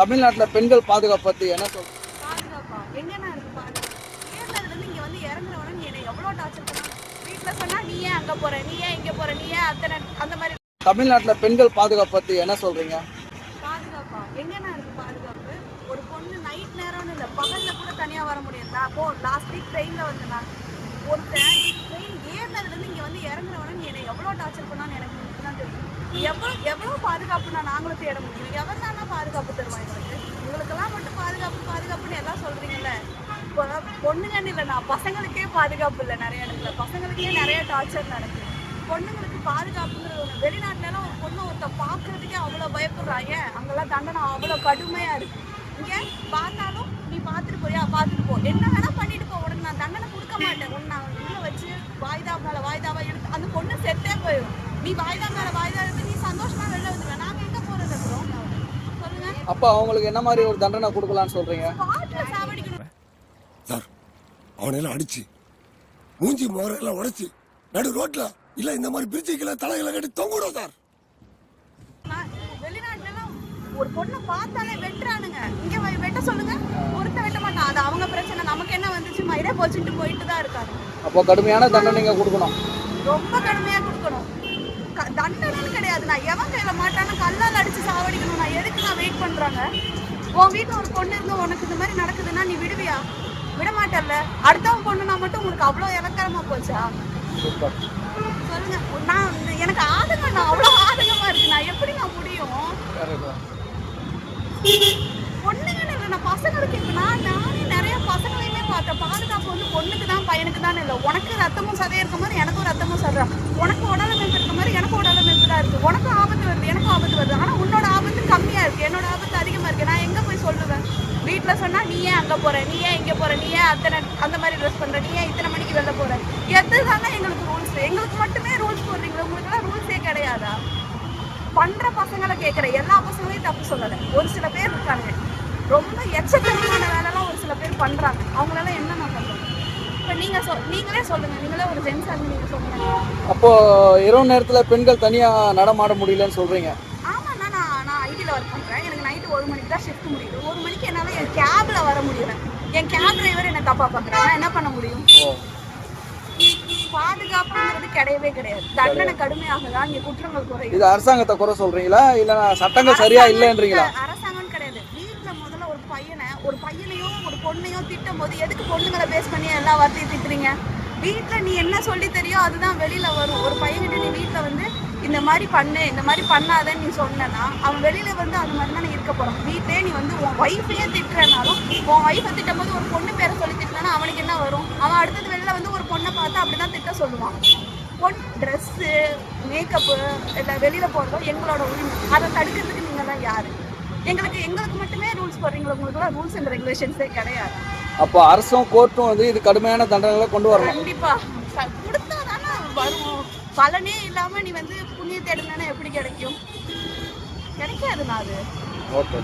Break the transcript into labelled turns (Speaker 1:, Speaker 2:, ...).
Speaker 1: தமிழ்நாட்டில் பெண்கள் பாதுகாப்பு பற்றி என்ன சொல்
Speaker 2: பாதுகாப்பா? எங்கண்ணா இருக்கு பாதுகாப்பு ஏர்னதுல இருந்து இங்க வந்து இறங்குறவன நீ என்னை எவ்வளவு டார்ச்சர் பண்ண? வீட்டுல சொன்னா நீ ஏன் அங்க போற? நீ ஏன் இங்க போற? நீ ஏன் அத்தனை அந்த மாதிரி.
Speaker 1: தமிழ்நாட்டில் பெண்கள் பாதுகாப்பு பற்றி என்ன
Speaker 2: பாதுகாப்பு? ஒரு பொண்ணு நைட் நேரம்னு இல்லை பகல்ல கூட தனியா வர முடியாது. நான் போ லாஸ்ட் வீக் ட்ரெயின்ல வந்தேன் ஒருத்தன் ட்ரெயின் ஏறினதுல இருந்து இங்க வந்து இறங்குறவன என்னை எவ்வளவு டார்ச்சர் பண்ணான்னு எனக்கு மட்டும் தான் தெரியும் எவ்வளவு எவ்வளவு பாதுகாப்புனா நாங்களும் தேட முடியும். எவர் பாதுகாப்பு தருவான் எங்களுக்கு உங்களுக்கெல்லாம் மட்டும் பாதுகாப்பு பாதுகாப்புன்னு எல்லாம் சொல்றீங்கல்ல? இப்போ பொண்ணுங்கன்னு இல்லை நான் பசங்களுக்கே பாதுகாப்பு இல்லை நிறைய இடத்துல. பசங்களுக்கே நிறைய டார்ச்சர் நடக்குது. பொண்ணுங்களுக்கு பாதுகாப்புங்கிறது ஒன்று வெளிநாட்டிலலாம் ஒரு பொண்ணு ஒருத்த பார்க்கறதுக்கே அவ்வளோ பயப்படுறாங்க அங்கெல்லாம் தண்டனை அவ்வளோ கடுமையாக இருக்கு. இங்கே பார்த்தாலும் நீ பார்த்துட்டு போறியா? பார்த்துட்டு போ. என்ன வேணால் பண்ணிட்டு போ. உனக்கு நான் தண்டனை கொடுக்க மாட்டேன். உன்னை நான் உள்ளே வச்சு வாய்தா மேலே வாய்தாவாக எடுத்து அந்த பொண்ணு செத்தே போயிடும். நீ வாய்தா மேல வாய்தா எடுத்து நீ சந்தோஷமா வெளில வந்துடுவேன் நாங்கள் எங்கே போகிறது அப்புறம் சொல்லுங்க.
Speaker 1: அப்போ அவங்களுக்கு என்ன மாதிரி ஒரு தண்டனை கொடுக்கலான்னு சொல்கிறீங்க
Speaker 2: பாட்டில் சாவடிக்கணும்.
Speaker 3: சார் அவனையெல்லாம் அடிச்சு மூஞ்சி முகரெல்லாம் உடைச்சு நடு ரோட்ல இல்ல இந்த மாதிரி பிரிச்சுக்கல தலைகளை கட்டி தொங்கிடும் சார்.
Speaker 2: நான் வெளிநாட்டுலலாம் ஒரு பொண்ணை பார்த்தாலே வெட்டுறானுங்க. இங்க வெட்ட சொல்லுங்க. ஒருத்த வெட்ட மாட்டான். அது அவங்க பிரச்சனை. நமக்கு என்ன வந்துச்சு? மயிரே போச்சுட்டு போயிட்டு தான் இருக்காங்க
Speaker 1: அப்போ கடுமையான தண்டனைங்க கொடுக்கணும்.
Speaker 2: ரொம்ப கடுமையா கொடுக்கணும். தண்டனைன்னு கிடையாது. நான் எவன் கையில மாட்டான்னு கல்லால் அடிச்சு சாவடிக்கணும். நான் எதுக்கு நான் வெயிட் பண்றாங்க? உன் வீட்டில் ஒரு பொண்ணு இருந்து உனக்கு இந்த மாதிரி நடக்குதுன்னா நீ விடுவியா? விட மாட்டல்ல. அடுத்தவன் பொண்ணுனா மட்டும் உங்களுக்கு அவ்வளோ இலக்கரமா போச்சா? சொல்லுங்க. நான் எனக்கு ஆதங்கம் நான் அவ்வளோ ஆதங்கமா இருக்கு. நான் எப்படி நான் முடியும்? பொண்ணுங்கன்னு இல்லை நான் பசங்களுக்கு இப்போ நான் நானே நிறைய பசங்களையுமே பார்த்தேன். பாதுகாப்பு வந்து பொண்ணுக்கு தான் பையனுக்கு தான் இல்லை. உனக்கு ரத்தமும் சதையும் இருக்க மாதிரி எனக்கும் ரத்தமும் சதையும் உனக்கு உடல் அமைப்பு இருக்க மாதிரி எனக்கு உடல் இருக்குது உனக்கும் ஆபத்து வருது எனக்கும் ஆபத்து வருது. ஆனால் உன்னோட ஆபத்து கம்மியாக இருக்குது என்னோட ஆபத்து அதிகமாக இருக்குது நான் எங்கே போய் சொல்லுவேன்? வீட்டில் சொன்னால் நீ ஏன் அங்கே போகிற நீ ஏன் இங்கே போகிற நீ ஏன் அத்தனை அந்த மாதிரி ட்ரெஸ் பண்ணுற நீ ஏன் இத்தனை மணிக்கு வெளில போகிற எது தானே எங்களுக்கு ரூல்ஸ் எங்களுக்கு மட்டுமே ரூல்ஸ் போடுறீங்களா உங்களுக்குலாம் ரூல்ஸே கிடையாதா? பண்ணுற பசங்களை கேட்குற எல்லா பசங்களையும் தப்பு சொல்லலை. ஒரு சில பேர் இருக்காங்க. ரொம்ப எச்சத்தனமான வேலைலாம் ஒரு சில பேர் பண்ணுறாங்க அவங்களெல்லாம் என்ன நான் பண்ணுறேன் இப்போ நீங்க சொல் நீங்களே சொல்லுங்க. நீங்களே ஒரு ஜென்ஸ் ஆகி நீங்க சொல்லுங்க.
Speaker 1: அப்போ இரவு நேரத்தில் பெண்கள் தனியாக நடமாட முடியலன்னு சொல்கிறீங்க
Speaker 2: ஆமாண்ணா நான் நான் ஐடியில் ஒர்க் பண்ணுறேன் எனக்கு நைட்டு ஒரு மணிக்கு தான் ஷிஃப்ட் முடியுது. ஒரு மணிக்கு என்னால் என் கேபில் வர முடியல. என் கேப் டிரைவர் என்ன தப்பாக பார்க்குறேன் நான் என்ன பண்ண முடியும்? பாதுகாப்புங்கிறது கிடையவே கிடையாது. தண்டனை கடுமையாகதான் இங்கே குற்றங்கள் குறையும்
Speaker 1: இது அரசாங்கத்தை குறை சொல்கிறீங்களா இல்லை சட்டங்கள் சரியா இல்லைன்றீங்களா
Speaker 2: அரசாங்கம் கிடையாது வீட்ல முதல்ல ஒரு பையனை ஒரு பையனையும் ஒரு பொண்ணையும் திட்டும் போது எதுக்கு பொண்ணுங்களை பேஸ் பண்ணி எல்லா வார்த்தையும் திட்டுறீங்க? வீட்டில் நீ என்ன சொல்லி தெரியும் அதுதான் வெளியில் வரும். ஒரு பையன்கிட்ட நீ வீட்டில் வந்து இந்த மாதிரி பண்ணு இந்த மாதிரி பண்ணாதன்னு நீ சொன்னனா அவன் வெளியில் வந்து அது மாதிரி தான் இருக்க போகிறான் வீட்டிலே நீ வந்து உன் ஒய்ஃபையே திட்டுறனாலும் உன் ஒய்ஃபை திட்டும் போது ஒரு பொண்ணு பேரை சொல்லி திட்டினா அவனுக்கு என்ன வரும்? அவன் அடுத்தது வெளியில் வந்து ஒரு பொண்ணை பார்த்து அப்படிதான் திட்ட சொல்லுவான். பொன் ட்ரெஸ்ஸு மேக்கப்பு இல்லை வெளியில் போகிறதோ எங்களோட உரிமை. அதை தடுக்கிறதுக்கு நீங்கள் தான் யார்? எங்களுக்கு எங்களுக்கு மட்டுமே ரூல்ஸ் போடுறீங்களா உங்களுக்குலாம் ரூல்ஸ் அண்ட் ரெகுலேஷன்ஸே கிடையாது.
Speaker 1: அப்போ அரசும் கோர்ட்டும் வந்து இது கடுமையான தண்டனைகளை கொண்டு வரணும்.
Speaker 2: கண்டிப்பா. கொடுத்தா தானே வரும் பலனே இல்லாமல் நீ வந்து புண்ணிய தேடுனா எப்படி கிடைக்கும்? கிடைக்காதுண்ணா அது.
Speaker 1: ஓகே